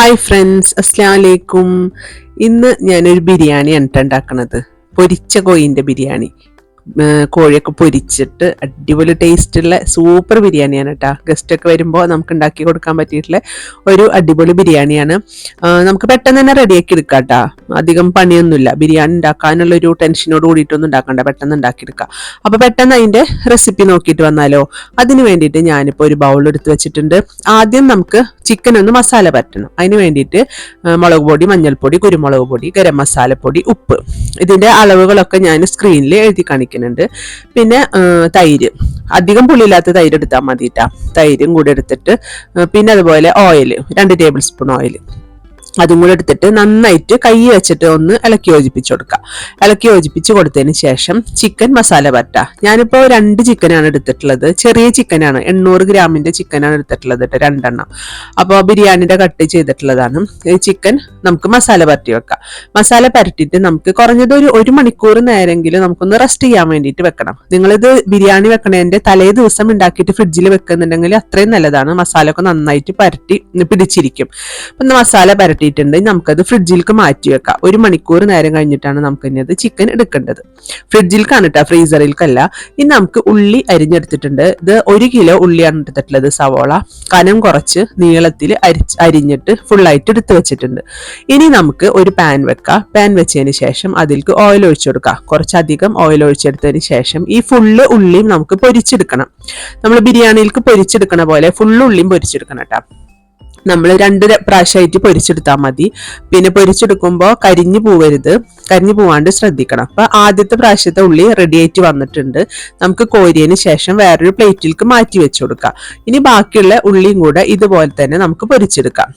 Hi friends അസ്സാം വലൈക്കും ഇന്ന് ഞാനൊരു ബിരിയാണിയാണ് ഉണ്ടാക്കണത്. പൊരിച്ച കോയിന്റെ ബിരിയാണി. കോഴിയൊക്കെ പൊരിച്ചിട്ട് അടിപൊളി ടേസ്റ്റുള്ള സൂപ്പർ ബിരിയാണിയാണ് കേട്ടോ ഗസ്റ്റ് ഒക്കെ വരുമ്പോൾ നമുക്ക് ഉണ്ടാക്കി കൊടുക്കാൻ പറ്റിയിട്ടുള്ള ഒരു അടിപൊളി ബിരിയാണിയാണ്. നമുക്ക് പെട്ടെന്ന് തന്നെ റെഡിയാക്കി എടുക്കാം കേട്ടോ അധികം പണിയൊന്നുമില്ല. ബിരിയാണി ഉണ്ടാക്കാനുള്ള ഒരു ടെൻഷനോട് കൂടിയിട്ടൊന്നും ഉണ്ടാക്കണ്ട. പെട്ടെന്ന് ഉണ്ടാക്കിയെടുക്കാം അപ്പോൾ പെട്ടെന്ന് അതിന്റെ റെസിപ്പി നോക്കിയിട്ട് വന്നാലോ. അതിന് വേണ്ടിയിട്ട് ഞാനിപ്പോൾ ഒരു ബൗൾ എടുത്ത് വെച്ചിട്ടുണ്ട്. ആദ്യം നമുക്ക് ചിക്കൻ ഒന്ന് മസാല പറ്റണം അതിന് വേണ്ടിയിട്ട് മുളക് പൊടി മഞ്ഞൾപ്പൊടി കുരുമുളക് പൊടി ഗരം മസാലപ്പൊടി ഉപ്പ്. ഇതിന്റെ അളവുകളൊക്കെ ഞാൻ സ്ക്രീനിൽ എഴുതി കാണിക്കുന്നുണ്ട് പിന്നെ തൈര്. അധികം പുളിയില്ലാത്ത തൈര് എടുത്താൽ മതി തൈരും കൂടി എടുത്തിട്ട് പിന്നെ അതുപോലെ ഓയിൽ രണ്ട് ടേബിൾ സ്പൂൺ ഓയിൽ അതും കൂടെ എടുത്തിട്ട് നന്നായിട്ട് കൈ വെച്ചിട്ട് ഒന്ന് ഇളക്കി യോജിപ്പിച്ച് കൊടുക്കുക. ഇളക്കി യോജിപ്പിച്ച് കൊടുത്തതിന് ശേഷം ചിക്കൻ മസാല പറ്റ ഞാനിപ്പോൾ രണ്ട് ചിക്കനാണ് എടുത്തിട്ടുള്ളത്. ചെറിയ ചിക്കനാണ്. എണ്ണൂറ് ഗ്രാമിന്റെ ചിക്കനാണ് എടുത്തിട്ടുള്ളത് കേട്ടോ രണ്ടെണ്ണം. അപ്പോൾ ബിരിയാണിയുടെ കട്ട് ചെയ്തിട്ടുള്ളതാണ്. ചിക്കൻ നമുക്ക് മസാല പരട്ടി വെക്കാം. മസാല പരട്ടിയിട്ട് നമുക്ക് കുറഞ്ഞത് ഒരു ഒരു മണിക്കൂർ നേരെങ്കിലും നമുക്കൊന്ന് റെസ്റ്റ് ചെയ്യാൻ വേണ്ടിയിട്ട് വെക്കണം. നിങ്ങളിത് ബിരിയാണി വെക്കണതിന്റെ തലേ ദിവസം ഉണ്ടാക്കിയിട്ട് ഫ്രിഡ്ജിൽ വെക്കുന്നുണ്ടെങ്കിൽ അത്രയും നല്ലതാണ്. മസാല ഒക്കെ നന്നായിട്ട് പരട്ടി പിടിച്ചിരിക്കും. അപ്പം മസാല പരട്ടിയിട്ടുണ്ട് ഇനി നമുക്കത് ഫ്രിഡ്ജിലേക്ക് മാറ്റി വെക്കാം. ഒരു മണിക്കൂർ നേരം കഴിഞ്ഞിട്ടാണ് നമുക്ക് ഇനി അത് ചിക്കൻ എടുക്കേണ്ടത്. ഫ്രിഡ്ജിലേക്കാണ് കേട്ടോ ഫ്രീസറിലേക്കല്ല ഇനി നമുക്ക് ഉള്ളി അരിഞ്ഞെടുത്തിട്ടുണ്ട്. ഇത് ഒരു കിലോ ഉള്ളിയാണ് എടുത്തിട്ടുള്ളത് സവോള. കനം കുറച്ച് നീളത്തിൽ അരി അരിഞ്ഞിട്ട് ഫുള്ളായിട്ട് എടുത്ത് വെച്ചിട്ടുണ്ട്. ഇനി നമുക്ക് ഒരു പാൻ വെക്കാം. പാൻ വെച്ചതിന് ശേഷം അതിലേക്ക് ഓയിൽ ഒഴിച്ചു കൊടുക്കാം. കുറച്ചധികം ഓയിൽ ഒഴിച്ചെടുത്തതിന് ശേഷം ഈ ഫുള്ള് ഉള്ളിയും നമുക്ക് പൊരിച്ചെടുക്കണം. നമ്മൾ ബിരിയാണിയിലേക്ക് പൊരിച്ചെടുക്കണ പോലെ ഫുള്ള് ഉള്ളിയും പൊരിച്ചെടുക്കണം കേട്ടോ നമ്മൾ രണ്ട് പ്രാവശ്യമായിട്ട് പൊരിച്ചെടുത്താൽ മതി. പിന്നെ പൊരിച്ചെടുക്കുമ്പോൾ കരിഞ്ഞു പോവരുത്. കരിഞ്ഞു പോവാണ്ട് ശ്രദ്ധിക്കണം. അപ്പൊ ആദ്യത്തെ പ്രാവശ്യത്തെ ഉള്ളി റെഡി ആയിട്ട് വന്നിട്ടുണ്ട്. നമുക്ക് കോരിയതിന് ശേഷം വേറൊരു പ്ലേറ്റിലേക്ക് മാറ്റി വെച്ചു കൊടുക്കാം ഇനി ബാക്കിയുള്ള ഉള്ളിയും കൂടെ ഇതുപോലെ തന്നെ നമുക്ക് പൊരിച്ചെടുക്കാം.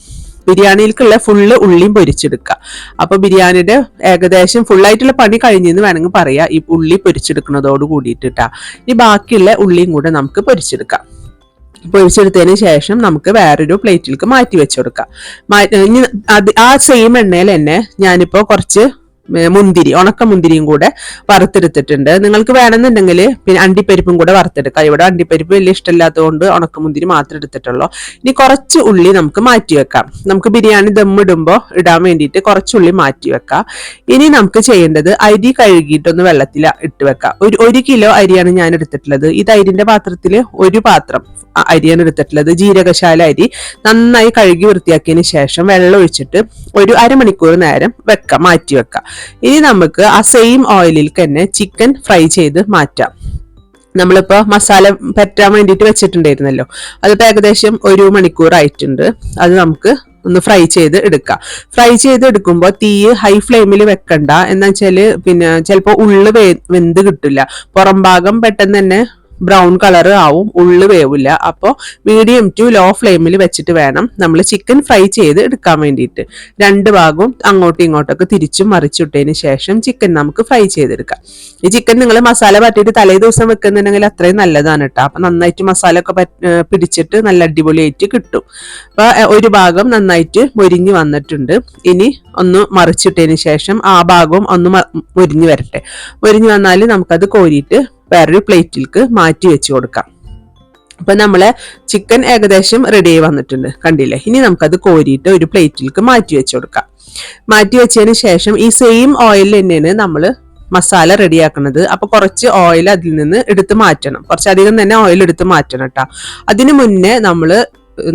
ബിരിയാണിയിലേക്കുള്ള ഫുള്ള് ഉള്ളിയും പൊരിച്ചെടുക്കുക അപ്പോൾ ബിരിയാണിയുടെ ഏകദേശം ഫുള്ളായിട്ടുള്ള പണി കഴിഞ്ഞെന്ന് വേണമെങ്കിൽ പറയാം. ഈ ഉള്ളി പൊരിച്ചെടുക്കുന്നതോട് കൂടിയിട്ടിട്ടാ. ഇനി ബാക്കിയുള്ള ഉള്ളിയും കൂടെ നമുക്ക് പൊരിച്ചെടുക്കാം. പൊരിച്ചെടുത്തതിന് ശേഷം നമുക്ക് വേറൊരു പ്ലേറ്റിലേക്ക് മാറ്റി വെച്ചു കൊടുക്കാം. ഇനി ആ സെയിം എണ്ണയിൽ തന്നെ ഞാനിപ്പോൾ കുറച്ച് മുന്തിരി ഉണക്ക മുന്തിരിയും കൂടെ വറുത്തെടുത്തിട്ടുണ്ട്. നിങ്ങൾക്ക് വേണമെന്നുണ്ടെങ്കിൽ പിന്നെ അണ്ടിപ്പരിപ്പും കൂടെ വറുത്തെടുക്കാം. ഇവിടെ അണ്ടിപ്പരിപ്പ് വലിയ ഇഷ്ടമില്ലാത്തതുകൊണ്ട് ഉണക്ക മുന്തിരി മാത്രം എടുത്തിട്ടുള്ളൂ. ഇനി കുറച്ച് ഉള്ളി നമുക്ക് മാറ്റി വെക്കാം. നമുക്ക് ബിരിയാണി ദമ്മിടുമ്പോൾ ഇടാൻ വേണ്ടിയിട്ട് കുറച്ച് ഉള്ളി മാറ്റി വെക്കാം. ഇനി നമുക്ക് ചെയ്യേണ്ടത് അരി കഴുകിയിട്ടൊന്ന് വെള്ളത്തിൽ ഇട്ട് വെക്കാം. ഒരു ഒരു കിലോ അരിയാണ് ഞാൻ എടുത്തിട്ടുള്ളത്. ഇത് അരിന്റെ പാത്രത്തിൽ ഒരു പാത്രം അരിയാണ് എടുത്തിട്ടുള്ളത്. ജീരകശാല അരി നന്നായി കഴുകി വൃത്തിയാക്കിയതിന് ശേഷം വെള്ളം ഒഴിച്ചിട്ട് ഒരു അരമണിക്കൂർ നേരം വെക്കാം മാറ്റി വെക്കാം. ഇനി നമുക്ക് ആ സെയിം ഓയിലിൽ തന്നെ ചിക്കൻ ഫ്രൈ ചെയ്ത് മാറ്റാം. നമ്മളിപ്പോൾ മസാല പറ്റാൻ വേണ്ടിയിട്ട് വെച്ചിട്ടുണ്ടായിരുന്നല്ലോ. അതിപ്പോൾ ഏകദേശം ഒരു മണിക്കൂർ ആയിട്ടുണ്ട്. അത് നമുക്ക് ഒന്ന് ഫ്രൈ ചെയ്ത് എടുക്കാം. ഫ്രൈ ചെയ്ത് എടുക്കുമ്പോൾ തീ ഹൈ ഫ്ലെയിമിൽ വെക്കണ്ട. എന്താ വെച്ചാൽ പിന്നെ ചിലപ്പോൾ ഉള്ളു വെന്ത് കിട്ടില്ല. പുറം ഭാഗം പെട്ടെന്ന് തന്നെ ബ്രൗൺ കളർ ആവും ഉള്ളു വേവില്ല. അപ്പോൾ മീഡിയം ടു ലോ ഫ്ലെയിമിൽ വെച്ചിട്ട് വേണം നമ്മൾ ചിക്കൻ ഫ്രൈ ചെയ്ത് എടുക്കാൻ വേണ്ടിയിട്ട്. രണ്ട് ഭാഗവും അങ്ങോട്ടും ഇങ്ങോട്ടൊക്കെ തിരിച്ചും മറിച്ചിട്ടതിന് ശേഷം ചിക്കൻ നമുക്ക് ഫ്രൈ ചെയ്തെടുക്കാം. ഈ ചിക്കൻ നിങ്ങൾ മസാല പറ്റിയിട്ട് തലേ ദിവസം വെക്കുന്നുണ്ടെങ്കിൽ അത്രയും നല്ലതാണ് കേട്ടോ അപ്പം നന്നായിട്ട് മസാല ഒക്കെ പിടിച്ചിട്ട് നല്ല അടിപൊളിയായിട്ട് കിട്ടും. അപ്പോൾ ഒരു ഭാഗം നന്നായിട്ട് മൊരിഞ്ഞ് വന്നിട്ടുണ്ട്. ഇനി ഒന്ന് മറിച്ചിട്ടതിന് ശേഷം ആ ഭാഗവും ഒന്ന് മൊരിഞ്ഞ് വരട്ടെ. മുരിഞ്ഞ് വന്നാൽ നമുക്കത് കോരിയിട്ട് വേറൊരു പ്ലേറ്റിലേക്ക് മാറ്റി വെച്ച് കൊടുക്കാം. അപ്പൊ നമ്മളെ ചിക്കൻ ഏകദേശം റെഡി ആയി വന്നിട്ടുണ്ട്. കണ്ടില്ലേ? ഇനി നമുക്കത് കോരിയിട്ട് ഒരു പ്ലേറ്റിലേക്ക് മാറ്റി വെച്ച് കൊടുക്കാം. മാറ്റി വെച്ചതിന് ശേഷം ഈ സെയിം ഓയിൽ തന്നെയാണ് നമ്മൾ മസാല റെഡിയാക്കുന്നത് അപ്പൊ കുറച്ച് ഓയിൽ അതിൽ നിന്ന് എടുത്ത് മാറ്റണം. കുറച്ചധികം തന്നെ ഓയിൽ എടുത്ത് മാറ്റണം കേട്ടോ അതിനു മുന്നേ നമ്മൾ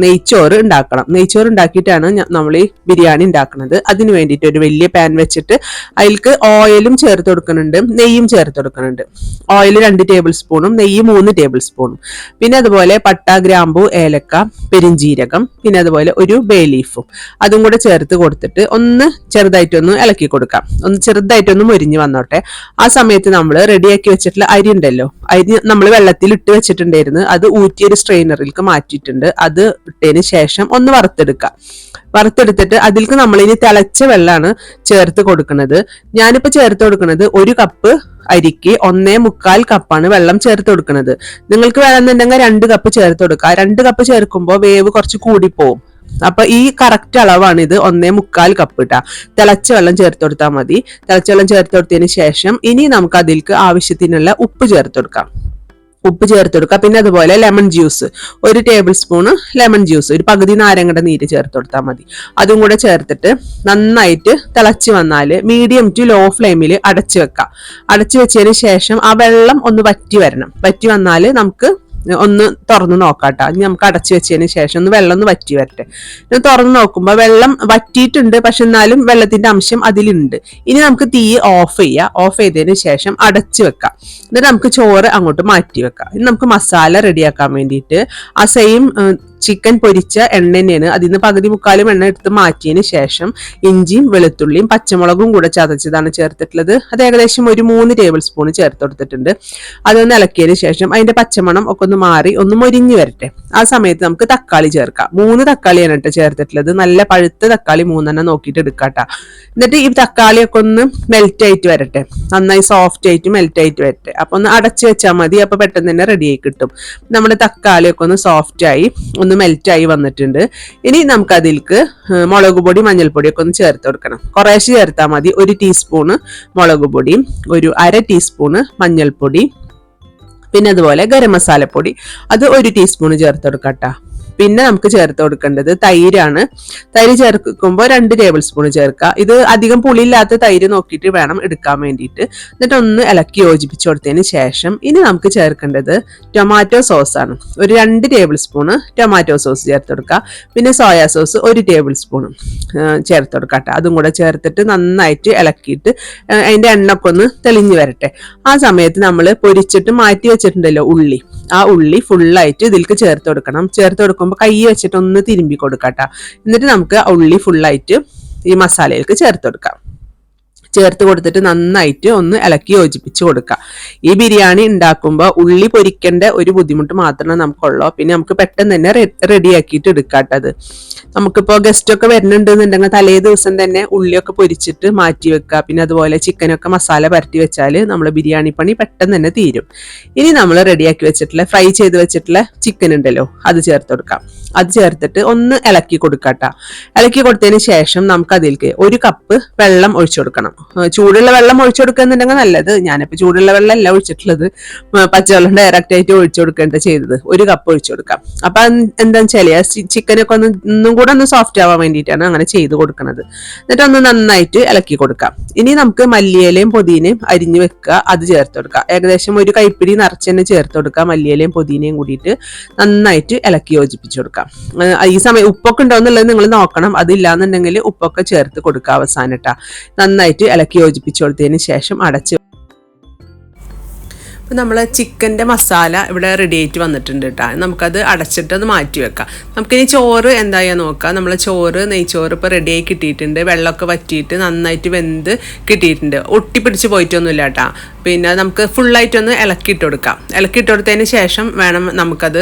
നെയ്ച്ചോറ് ഉണ്ടാക്കണം. നെയ്ച്ചോറ് ഉണ്ടാക്കിയിട്ടാണ് നമ്മൾ ഈ ബിരിയാണി ഉണ്ടാക്കുന്നത്. അതിന് വേണ്ടിയിട്ട് ഒരു വലിയ പാൻ വെച്ചിട്ട് അതിൽക്ക് ഓയിലും ചേർത്ത് കൊടുക്കുന്നുണ്ട്. നെയ്യും ചേർത്ത് കൊടുക്കുന്നുണ്ട്. ഓയിൽ രണ്ട് ടേബിൾ സ്പൂണും നെയ്യ് മൂന്ന് ടേബിൾ സ്പൂണും പിന്നെ അതുപോലെ പട്ട ഗ്രാമ്പു ഏലക്ക പെരിഞ്ചീരകം പിന്നെ അതുപോലെ ഒരു ബേ ലീഫും അതും കൂടെ ചേർത്ത് കൊടുത്തിട്ട് ഒന്ന് ചെറുതായിട്ടൊന്ന് ഇളക്കി കൊടുക്കാം. ഒന്ന് ചെറുതായിട്ടൊന്ന് മുരിഞ്ഞ് വന്നോട്ടെ. ആ സമയത്ത് നമ്മൾ റെഡിയാക്കി വെച്ചിട്ടുള്ള അരി ഉണ്ടല്ലോ. അരി നമ്മൾ വെള്ളത്തിൽ ഇട്ട് വെച്ചിട്ടുണ്ടായിരുന്നു. അത് ഊറ്റിയൊരു സ്ട്രെയിനറിലേക്ക് മാറ്റിയിട്ടുണ്ട്. അത് ഇട്ടതിന് ശേഷം ഒന്ന് വറുത്തെടുക്കുക വറുത്തെടുത്തിട്ട് അതിലേക്ക് നമ്മൾ ഇനി തിളച്ച വെള്ളമാണ് ചേർത്ത് കൊടുക്കുന്നത് ഞാനിപ്പോൾ ചേർത്ത് കൊടുക്കുന്നത് ഒരു കപ്പ് അരിക്ക് ഒന്നേ മുക്കാൽ കപ്പാണ് വെള്ളം ചേർത്ത് കൊടുക്കുന്നത് നിങ്ങൾക്ക് വേണമെന്നുണ്ടെങ്കിൽ രണ്ട് കപ്പ് ചേർത്ത് കൊടുക്കുക രണ്ട് കപ്പ് ചേർക്കുമ്പോൾ വേവ് കുറച്ച് കൂടിപ്പോവും. അപ്പൊ ഈ കറക്റ്റ് അളവാണ് ഇത് ഒന്നേ മുക്കാൽ കപ്പ് ഇട്ടാ. തിളച്ച വെള്ളം ചേർത്ത് കൊടുത്താൽ മതി. തിളച്ച വെള്ളം ചേർത്ത് കൊടുത്തതിന് ശേഷം ഇനി നമുക്ക് അതിലേക്ക് ആവശ്യത്തിനുള്ള ഉപ്പ് ചേർത്ത് കൊടുക്കാം. ഉപ്പ് ചേർത്ത് കൊടുക്കുക. പിന്നെ അതുപോലെ ലെമൺ ജ്യൂസ് ഒരു ടേബിൾ സ്പൂണ് ലെമൺ ജ്യൂസ് ഒരു പകുതി നാരങ്ങയുടെ നീര് ചേർത്ത് കൊടുത്താൽ മതി. അതും കൂടെ ചേർത്തിട്ട് നന്നായിട്ട് തിളച്ച് വന്നാൽ മീഡിയം ടു ലോ ഫ്ലെയിമിൽ അടച്ചു വെക്കാം അടച്ചു വെച്ചതിന് ശേഷം ആ വെള്ളം ഒന്ന് വറ്റി വരണം. വറ്റി വന്നാൽ നമുക്ക് ഒന്ന് തുറന്ന് നോക്കാട്ടോ. ഇനി നമുക്ക് അടച്ചു വെച്ചതിന് ശേഷം ഒന്ന് വെള്ളം ഒന്ന് വറ്റി വരട്ടെ. തുറന്ന് നോക്കുമ്പോൾ വെള്ളം വറ്റിയിട്ടുണ്ട് പക്ഷെ എന്നാലും വെള്ളത്തിന്റെ അംശം അതിലുണ്ട്. ഇനി നമുക്ക് തീ ഓഫ് ചെയ്യാം. ഓഫ് ചെയ്തതിന് ശേഷം അടച്ചു വെക്കാം. എന്നിട്ട് നമുക്ക് ചോറ് അങ്ങോട്ട് മാറ്റി വെക്കാം. ഇനി നമുക്ക് മസാല റെഡിയാക്കാൻ വേണ്ടിയിട്ട് ആ സെയിം ചിക്കൻ പൊരിച്ച എണ്ണ തന്നെയാണ് അതിൽ നിന്ന് പകുതി മുക്കാലും എണ്ണ എടുത്ത് മാറ്റിയതിന് ശേഷം ഇഞ്ചിയും വെളുത്തുള്ളിയും പച്ചമുളകും കൂടെ ചതച്ചതാണ് ചേർത്തിട്ടുള്ളത്. അത് ഏകദേശം ഒരു മൂന്ന് ടേബിൾ സ്പൂൺ ചേർത്ത് കൊടുത്തിട്ടുണ്ട്. അതൊന്ന് ഇളക്കിയതിന് ശേഷം അതിന്റെ പച്ചമണം ഒക്കെ ഒന്ന് മാറി ഒന്ന് മൊരിഞ്ഞു വരട്ടെ. ആ സമയത്ത് നമുക്ക് തക്കാളി ചേർക്കാം. മൂന്ന് തക്കാളിയാണ് കേട്ടോ ചേർത്തിട്ടുള്ളത്. നല്ല പഴുത്ത തക്കാളി മൂന്നെണ്ണം നോക്കിയിട്ട് എടുക്കാട്ടോ. എന്നിട്ട് ഈ തക്കാളിയൊക്കെ ഒന്ന് മെൽറ്റ് ആയിട്ട് വരട്ടെ. നന്നായി സോഫ്റ്റ് ആയിട്ട് മെൽറ്റ് ആയിട്ട് വരട്ടെ. അപ്പൊ ഒന്ന് അടച്ചു വെച്ചാൽ മതി. അപ്പൊ പെട്ടെന്ന് തന്നെ റെഡി ആയി കിട്ടും. നമ്മുടെ തക്കാളിയൊക്കെ ഒന്ന് സോഫ്റ്റ് ആയി. ഒന്ന് മെൽറ്റ് ആയി വന്നിട്ടുണ്ട്. ഇനി നമുക്ക് അതിലേക്ക് മുളക് പൊടി മഞ്ഞൾപ്പൊടിയൊക്കെ ഒന്ന് ചേർത്ത് കൊടുക്കണം. കുറേശ്ശെ ചേർത്താൽ മതി. ഒരു ടീസ്പൂണ് മുളക് പൊടി ഒരു അര ടീസ്പൂണ് മഞ്ഞൾപ്പൊടി പിന്നെ അതുപോലെ ഗരം മസാലപ്പൊടി. അത് ഒരു ടീസ്പൂൺ ചേർത്ത് കൊടുക്കട്ടോ. പിന്നെ നമുക്ക് ചേർത്ത് കൊടുക്കേണ്ടത് തൈരാണ്. തൈര് ചേർക്കുമ്പോൾ രണ്ട് ടേബിൾ സ്പൂൺ ചേർക്കുക. ഇത് അധികം പുളിയില്ലാത്ത തൈര് നോക്കിയിട്ട് വേണം എടുക്കാൻ വേണ്ടിയിട്ട്. എന്നിട്ട് ഒന്ന് ഇളക്കി യോജിപ്പിച്ച് കൊടുത്തതിന് ശേഷം ഇനി നമുക്ക് ചേർക്കേണ്ടത് ടൊമാറ്റോ സോസാണ് ഒരു രണ്ട് ടേബിൾ സ്പൂണ് ടൊമാറ്റോ സോസ് ചേർത്ത് കൊടുക്കുക. പിന്നെ സോയാ സോസ് ഒരു ടേബിൾ സ്പൂൺ ചേർത്ത് കൊടുക്കട്ടെ അതും കൂടെ ചേർത്തിട്ട് നന്നായിട്ട് ഇളക്കിയിട്ട് അതിന്റെ എണ്ണൊക്കെ ഒന്ന് തെളിഞ്ഞു വരട്ടെ. ആ സമയത്ത് നമ്മൾ പൊരിച്ചിട്ട് മാറ്റി വെച്ചിട്ടുണ്ടല്ലോ ഉള്ളി. ആ ഉള്ളി ഫുള്ളായിട്ട് ഇതിലേക്ക് ചേർത്ത് കൊടുക്കണം. ചേർത്ത് കൊടുക്കുമ്പോൾ കൈ വെച്ചിട്ട് ഒന്ന് തിരുമ്പി കൊടുക്കാം എന്നിട്ട് നമുക്ക് ഉള്ളി ഫുള്ളായിട്ട് ഈ മസാലയിലേക്ക് ചേർത്ത് കൊടുക്കാം. ചേർത്ത് കൊടുത്തിട്ട് നന്നായിട്ട് ഒന്ന് ഇളക്കി യോജിപ്പിച്ച് കൊടുക്കുക. ഈ ബിരിയാണി ഉണ്ടാക്കുമ്പോൾ ഉള്ളി പൊരിക്കേണ്ട ഒരു ബുദ്ധിമുട്ട് മാത്രമേ നമുക്കുള്ളൂ. പിന്നെ നമുക്ക് പെട്ടെന്ന് തന്നെ റെഡിയാക്കിയിട്ട് എടുക്കാട്ടത് നമുക്കിപ്പോൾ ഗസ്റ്റ് ഒക്കെ വരുന്നുണ്ടെന്നുണ്ടെങ്കിൽ തലേ ദിവസം തന്നെ ഉള്ളിയൊക്കെ പൊരിച്ചിട്ട് മാറ്റി വെക്കുക. പിന്നെ അതുപോലെ ചിക്കനൊക്കെ മസാല പരട്ടി വെച്ചാൽ നമ്മൾ ബിരിയാണി പണി പെട്ടെന്ന് തന്നെ തീരും. ഇനി നമ്മൾ റെഡിയാക്കി വെച്ചിട്ടുള്ള ഫ്രൈ ചെയ്ത് വെച്ചിട്ടുള്ള ചിക്കൻ ഉണ്ടല്ലോ അത് ചേർത്ത് കൊടുക്കാം അത് ചേർത്തിട്ട് ഒന്ന് ഇളക്കി കൊടുക്കട്ട. ഇളക്കി കൊടുത്തതിന് ശേഷം നമുക്ക് അതിലേക്ക് ഒരു കപ്പ് വെള്ളം ഒഴിച്ചു കൊടുക്കണം. ചൂടുള്ള വെള്ളം ഒഴിച്ചു കൊടുക്കുന്നുണ്ടെങ്കിൽ നല്ലത്. ഞാനിപ്പോൾ ചൂടുള്ള വെള്ളം അല്ല ഒഴിച്ചിട്ടുള്ളത് പച്ചവെള്ളം ഡയറക്റ്റ് ആയിട്ട് ഒഴിച്ചു കൊടുക്കേണ്ട ചെയ്തത്. ഒരു കപ്പ് ഒഴിച്ചു കൊടുക്കാം. അപ്പൊ എന്താ വെച്ചാൽ ചിക്കനൊക്കെ ഒന്ന് ഒന്നും കൂടെ ഒന്ന് സോഫ്റ്റ് ആവാൻ വേണ്ടിയിട്ടാണ് അങ്ങനെ ചെയ്ത് കൊടുക്കുന്നത് എന്നിട്ട് ഒന്ന് നന്നായിട്ട് ഇളക്കി കൊടുക്കാം. ഇനി നമുക്ക് മല്ലിയിലയും പൊതിനയും അരിഞ്ഞു വെക്കുക അത് ചേർത്ത് കൊടുക്കുക ഏകദേശം ഒരു കൈപ്പിടി നിറച്ച് തന്നെ ചേർത്ത് കൊടുക്കുക മല്ലിയിലയും പൊതിനയും കൂടിയിട്ട് നന്നായിട്ട് ഇളക്കി യോജിപ്പിച്ചു കൊടുക്കാം. ഈ സമയം ഉപ്പൊക്കെ ഉണ്ടോ എന്നുള്ളത് നിങ്ങൾ നോക്കണം. അതില്ലാന്നുണ്ടെങ്കിൽ ഉപ്പൊക്കെ ചേർത്ത് കൊടുക്കുക അവസാനട്ടാ നന്നായിട്ട് ഇളക്കി യോജിപ്പിച്ചു കൊടുത്തതിന് ശേഷം അടച്ച് അപ്പോൾ നമ്മൾ ചിക്കന്റെ മസാല ഇവിടെ റെഡി ആയിട്ട് വന്നിട്ടുണ്ട് കേട്ടോ നമുക്കത് അടച്ചിട്ട് അത് മാറ്റി വെക്കാം. നമുക്കിനി ചോറ് എന്തായാ നോക്കാം. നമ്മൾ ചോറ് നെയ്ച്ചോറ് ഇപ്പോൾ റെഡിയായി കിട്ടിയിട്ടുണ്ട്. വെള്ളമൊക്കെ വറ്റിയിട്ട് നന്നായിട്ട് വെന്ത് കിട്ടിയിട്ടുണ്ട്. ഒട്ടിപ്പിടിച്ച് പോയിട്ടൊന്നുമില്ല കേട്ടോ പിന്നെ നമുക്ക് ഫുള്ളായിട്ടൊന്ന് ഇളക്കിയിട്ട് കൊടുക്കാം. ഇളക്കിയിട്ട് കൊടുത്തതിന് ശേഷം വേണം നമുക്കത്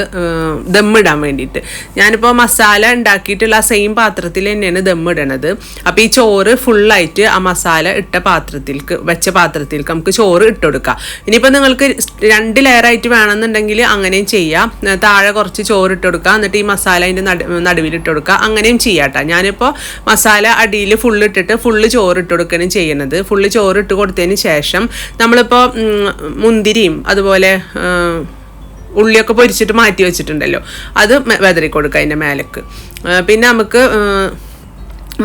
ദമ്മിടാൻ വേണ്ടിയിട്ട്. ഞാനിപ്പോൾ മസാല ഉണ്ടാക്കിയിട്ടുള്ള ആ സെയിം പാത്രത്തിൽ തന്നെയാണ് ദമ്മിടണത് അപ്പോൾ ഈ ചോറ് ഫുള്ളായിട്ട് ആ മസാല ഇട്ട പാത്രത്തിലേക്ക് വെച്ച പാത്രത്തിലേക്ക് നമുക്ക് ചോറ് ഇട്ട് കൊടുക്കാം. ഇനിയിപ്പോൾ നിങ്ങൾക്ക് രണ്ട് ലെയറായിട്ട് വേണമെന്നുണ്ടെങ്കിൽ അങ്ങനെയും ചെയ്യാം. താഴെ കുറച്ച് ചോറ് ഇട്ട് കൊടുക്കുക എന്നിട്ട് ഈ മസാല അതിന്റെ നടു ഇട്ട് കൊടുക്കുക അങ്ങനെയും ചെയ്യാട്ടോ ഞാനിപ്പോൾ മസാല അടിയിൽ ഫുള്ള് ഇട്ടിട്ട് ഫുള്ള് ചോറ് ഇട്ട് കൊടുക്കുകയാണ് ചെയ്യുന്നത് ഫുള്ള് ചോറ് ഇട്ട് കൊടുത്തതിന് ശേഷം നമ്മളിപ്പോൾ മുന്തിരിയും അതുപോലെ ഉള്ളിയൊക്കെ പൊരിച്ചിട്ട് മാറ്റി വെച്ചിട്ടുണ്ടല്ലോ. അത് വെതറി കൊടുക്കുക അതിന്റെ മേലക്ക്. പിന്നെ നമുക്ക്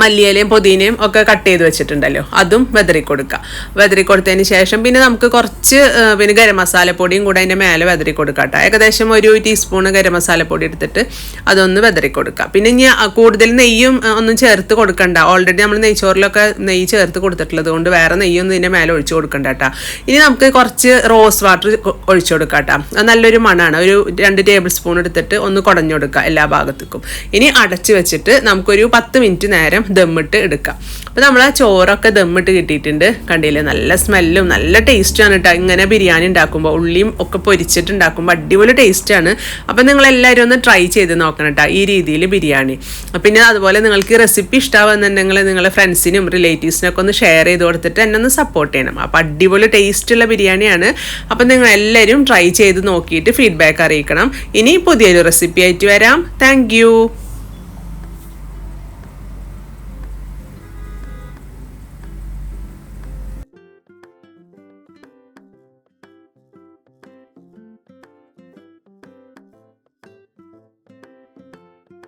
മല്ലിയിലയും പുതിനയും ഒക്കെ കട്ട് ചെയ്ത് വെച്ചിട്ടുണ്ടല്ലോ. അതും വെതറി കൊടുക്കുക വെതറി കൊടുത്തതിന് ശേഷം പിന്നെ നമുക്ക് കുറച്ച് പിന്നെ ഗരം മസാലപ്പൊടിയും കൂടെ അതിന്റെ മേലെ വെതറി കൊടുക്കുക കേട്ടോ. ഏകദേശം ഒരു ടീസ്പൂൺ ഗരം മസാലപ്പൊടി എടുത്തിട്ട് അതൊന്ന് വെതറി കൊടുക്കുക പിന്നെ ഇനി കൂടുതൽ നെയ്യും ഒന്നും ചേർത്ത് കൊടുക്കണ്ട. ഓൾറെഡി നമ്മൾ നെയ്ച്ചോറിലൊക്കെ നെയ്യ് ചേർത്ത് കൊടുത്തിട്ടുള്ളത് കൊണ്ട് വേറെ നെയ്യൊന്നും ഇതിന്റെ മേലെ ഒഴിച്ചു കൊടുക്കണ്ട കേട്ടോ. ഇനി നമുക്ക് കുറച്ച് റോസ് വാട്ടർ ഒഴിച്ചു കൊടുക്കാം കേട്ടോ. അത് നല്ലൊരു മണമാണ്. ഒരു രണ്ട് ടേബിൾ സ്പൂൺ എടുത്തിട്ട് ഒന്ന് കുടഞ്ഞു കൊടുക്കുക എല്ലാ ഭാഗത്തേക്കും. ഇനി അടച്ചു വെച്ചിട്ട് നമുക്കൊരു പത്ത് മിനിറ്റ് നേരം ദമ്മിട്ട് എടുക്കാം. അപ്പോൾ നമ്മൾ ആ ചോറൊക്കെ ദമ്മിട്ട് കിട്ടിയിട്ടുണ്ട്. കണ്ടില്ലേ? നല്ല സ്മെല്ലും നല്ല ടേസ്റ്റാണ് കേട്ടോ ഇങ്ങനെ ബിരിയാണി ഉണ്ടാക്കുമ്പോൾ ഉള്ളിയും ഒക്കെ പൊരിച്ചിട്ടുണ്ടാക്കുമ്പോൾ അടിപൊളി ടേസ്റ്റാണ് അപ്പോൾ നിങ്ങൾ എല്ലാവരും ഒന്ന് ട്രൈ ചെയ്ത് നോക്കണം കേട്ടോ ഈ രീതിയിൽ ബിരിയാണി. പിന്നെ അതുപോലെ നിങ്ങൾക്ക് റെസിപ്പി ഇഷ്ടമാവുന്നുണ്ടെങ്കിൽ നിങ്ങളുടെ ഫ്രണ്ട്സിനും റിലേറ്റീവ്സിനൊക്കെ ഒന്ന് ഷെയർ ചെയ്ത് കൊടുത്തിട്ട് എന്നെ ഒന്ന് സപ്പോർട്ട് ചെയ്യണം. അപ്പോൾ അടിപൊളി ടേസ്റ്റുള്ള ബിരിയാണിയാണ്. അപ്പോൾ നിങ്ങൾ എല്ലാവരും ട്രൈ ചെയ്ത് നോക്കിയിട്ട് ഫീഡ്ബാക്ക് അറിയിക്കണം. ഇനി പുതിയൊരു റെസിപ്പി ആയിട്ട് വരാം. താങ്ക്